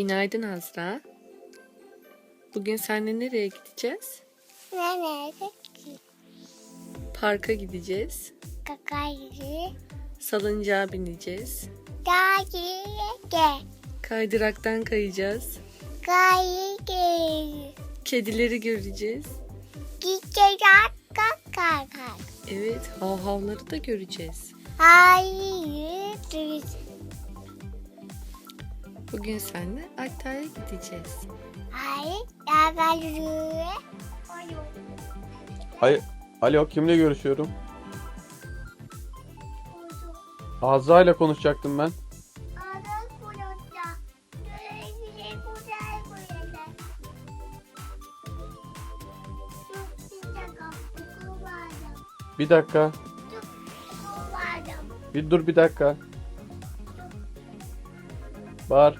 Günaydın Azra. Bugün seninle nereye gideceğiz? Nereye ki? Parka gideceğiz. Kakayı. Salıncağa bineceğiz. Ge. Kaydıraktan kayacağız. Ge. Kedileri göreceğiz. Gidecek kakak. Evet, havhavları da göreceğiz. Hayır. düz. Bugün seninle Altay'a gideceğiz. Hayır. Kakayı. Hayır. Alo kimle görüşüyorum? Azra ile konuşacaktım ben. Bir dakika. Bir dur bir dakika. Bağır.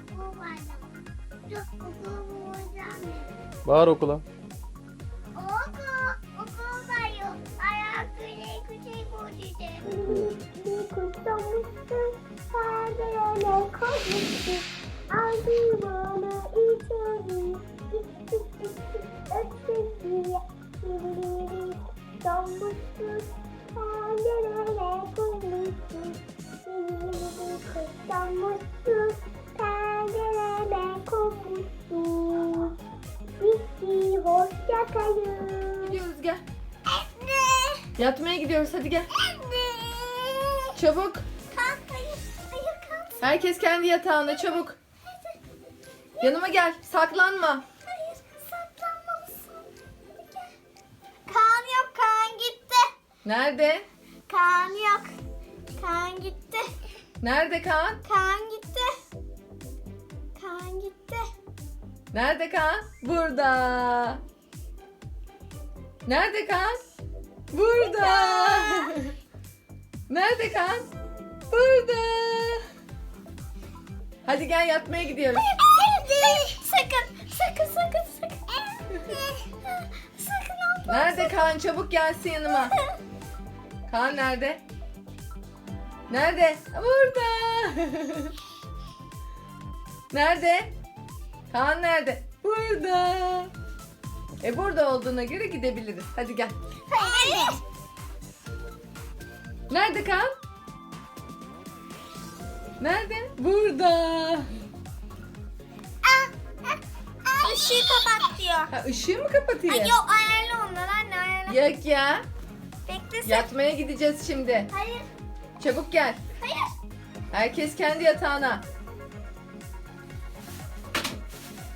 Bağır okula. Bana kalın. Gidiyoruz gel. Yatmaya gidiyoruz hadi gel. Çabuk. Hayır kalk. Herkes kendi yatağına çabuk. Yanıma gel. Saklanma. Hayır, saklanmalısın. Hadi gel. Kaan yok, Kaan gitti. Nerede? Kaan yok. Kaan gitti. Nerede Kaan? Kaan gitti. Kaan gitti. Nerede Kaan? Burada. Nerede Kaan? Burada. Nerede Kaan? Burada. Hadi gel yatmaya gidiyoruz. Sakın, sakın, sakın, sakın. sakın. Nerede Kaan? Çabuk gelsin yanıma. Kaan nerede? Nerede? Burada. nerede? Kaan nerede? Burada. E burada olduğuna göre gidebiliriz. Hadi gel. Hayır. Nerede Kaan? Nerede? Burada. Işığı kapat diyor. Ha, ışığı mı kapatayım? Ay yok ayarla onlar anne ayarla. Yok ya. Bekle sen. Yatmaya gideceğiz şimdi. Hayır, Çabuk gel. hayır. Herkes kendi yatağına.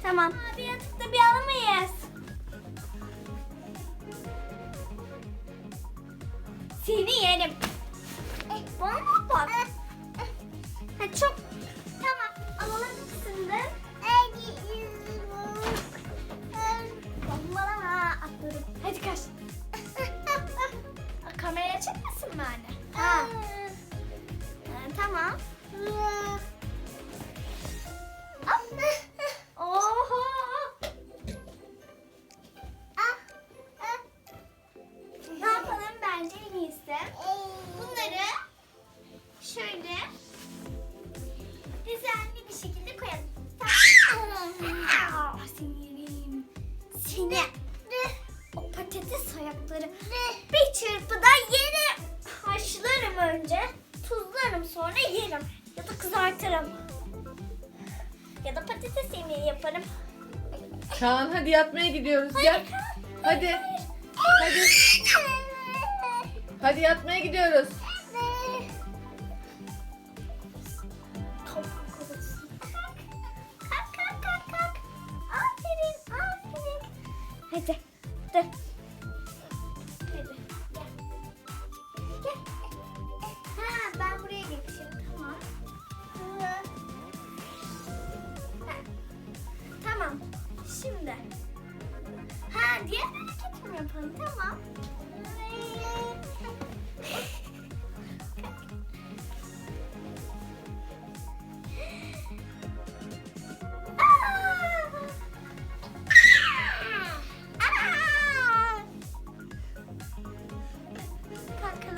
Tamam. Abi yatıkta bir alamayız. Seni yerim. Eh, bana bak? Ha, çok. Kaan hadi yatmaya gidiyoruz. Gel. Hadi. Hadi. Hadi yatmaya gidiyoruz. Toprak kovası. Diğer hareketi mi yapalım? Tamam.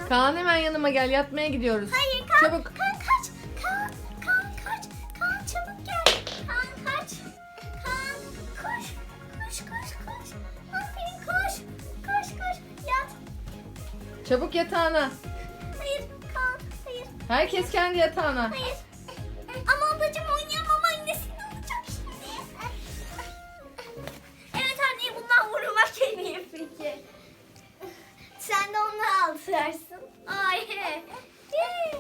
Kaan hemen yanıma gel. Yatmaya gidiyoruz. Hayır kalk. Çabuk. Çabuk yatağına. Hayır Kaan. Hayır. Herkes kendi yatağına. Hayır. Ama ablacığım oynayamam annesini alacağım şimdi. Evet anne bundan vurmak en iyi fikir. Sen de onu alacaksın. Ay. Yay.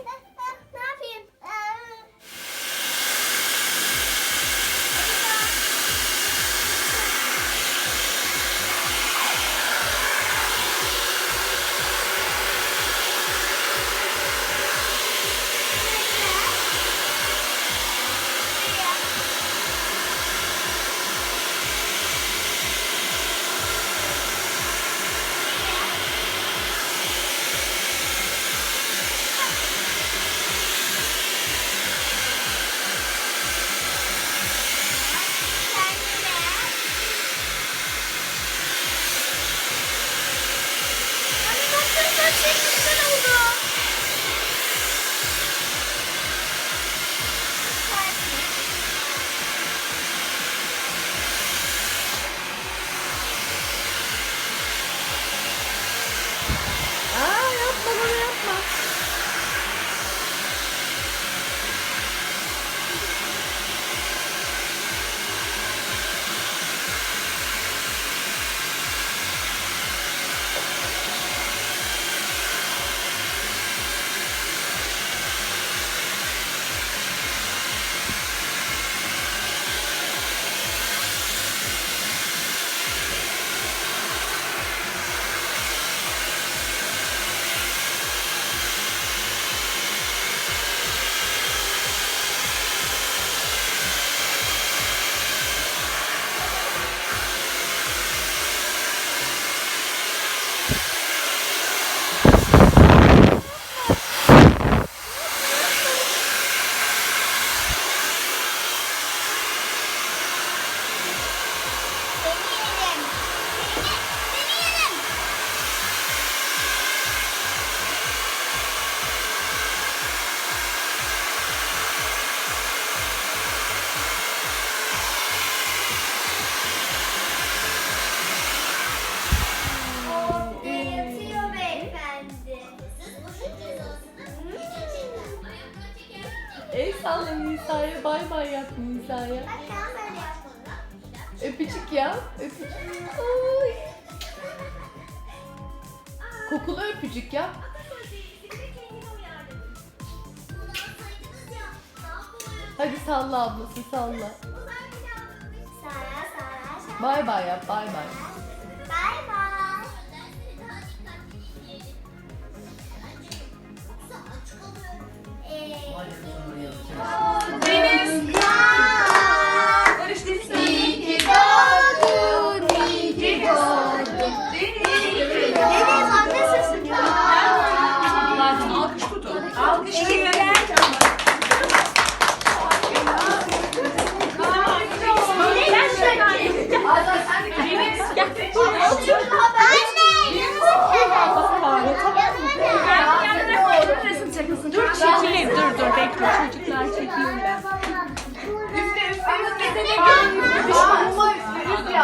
Bay bay yap Nisa'ya. Öpücük yap. Öpücük. Oy. Kokulu öpücük yap. Hadi salla ablası salla. Bay bay yap bay. Bay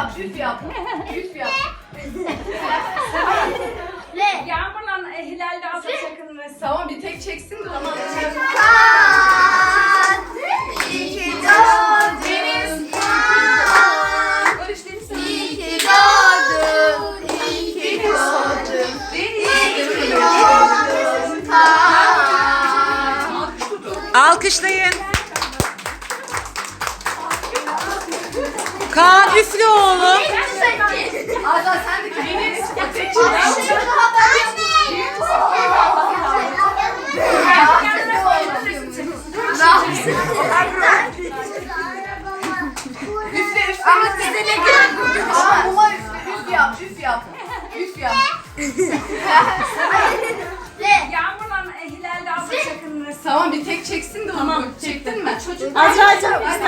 Üf yap üf yap. Üf yap. Yağmurla e, Hilal de abla sakın resim. Tamam bir tek çeksin de tamam. Deniz. Oğlum. Azra sen de üfle. Ama size ne gerek Aa muma. Üf yap üf yap. Üf yap. Yağmurla e, Hilal de abla sakın resim. Tamam bir tek çeksin de tamam. Çektin mi? Azra'cığım istersen tek